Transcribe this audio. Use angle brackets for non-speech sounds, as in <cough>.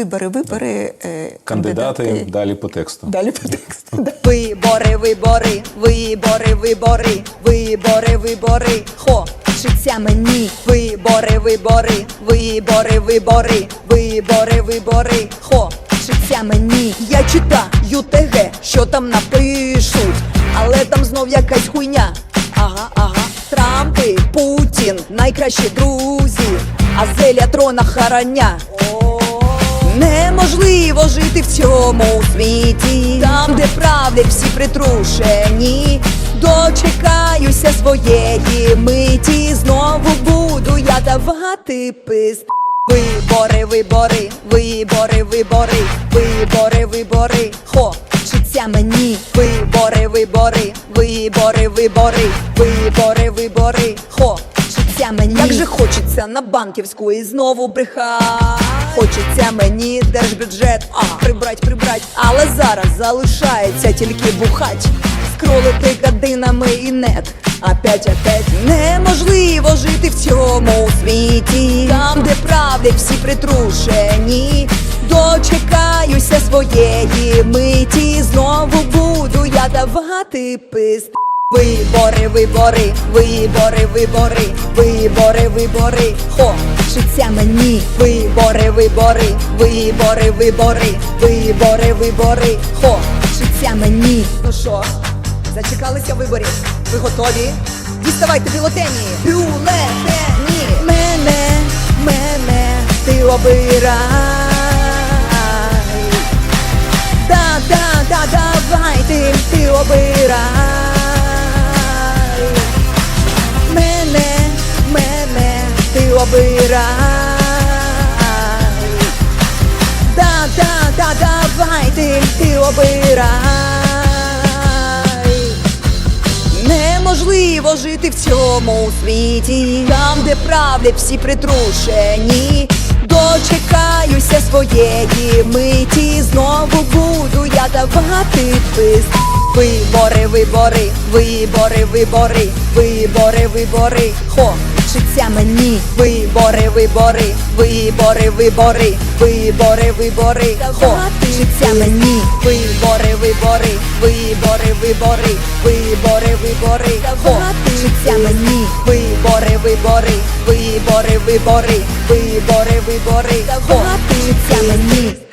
Вибори, вибори. е, Кандидати далі по тексту. Далі по тексту. <laughs> да. Вибори, вибори, вибори, вибори, вибори, вибори, хочеться мені. Вибори, вибори, вибори, вибори, вибори, вибори, Хо, хочеться мені. Я читаю ТГ, що там напишуть, але там знов якась хуйня. Ага, ага. Трампи, Путін, найкращі друзі, а зеля трона харання. Неможливо жити в цьому світі, там, де правлять всі притрушені. Дочекаюся своєї миті, знову буду я давати пист. Вибори, вибори, вибори, вибори, вибори, вибори, хочеться мені. Вибори, вибори, вибори, вибори, вибори, вибори, хочеться мені. Як же хочеться на банківську і знову брехать. Хочеться мені держбюджет, а прибрать, прибрать, але зараз залишається тільки бухать. Скролити годинами і нет. Опять, опять неможливо жити в цьому світі, там, де правлять всі притрушені. Дочекаюся своєї миті, знову буду я давати пист. Вибори, вибори, вибори, вибори, вибори, вибори, хо, хочеться мені. Вибори, вибори, вибори, вибори, вибори, вибори, хо, хочеться мені. Ну що, зачекалися виборів? Ви готові? Діставайте бюлетені! Бюлетені! Мене, мене, ти обирай. Ти обирай. Да, да, да, давай ти, ти обирай. Неможливо жити в цьому світі, там, де правлять всі притрушені. Дочекаюся своєї миті, знову буду я давати пист. Вибори, вибори, вибори, вибори, вибори, вибори, хочеться мені. Вибори, вибори, вибори, вибори, вибори, вибори, хочеться мені. Вибори, вибори, вибори, вибори, вибори, вибори, хочеться мені. Вибори, вибори, вибори, вибори, вибори, вибори, хочеться мені.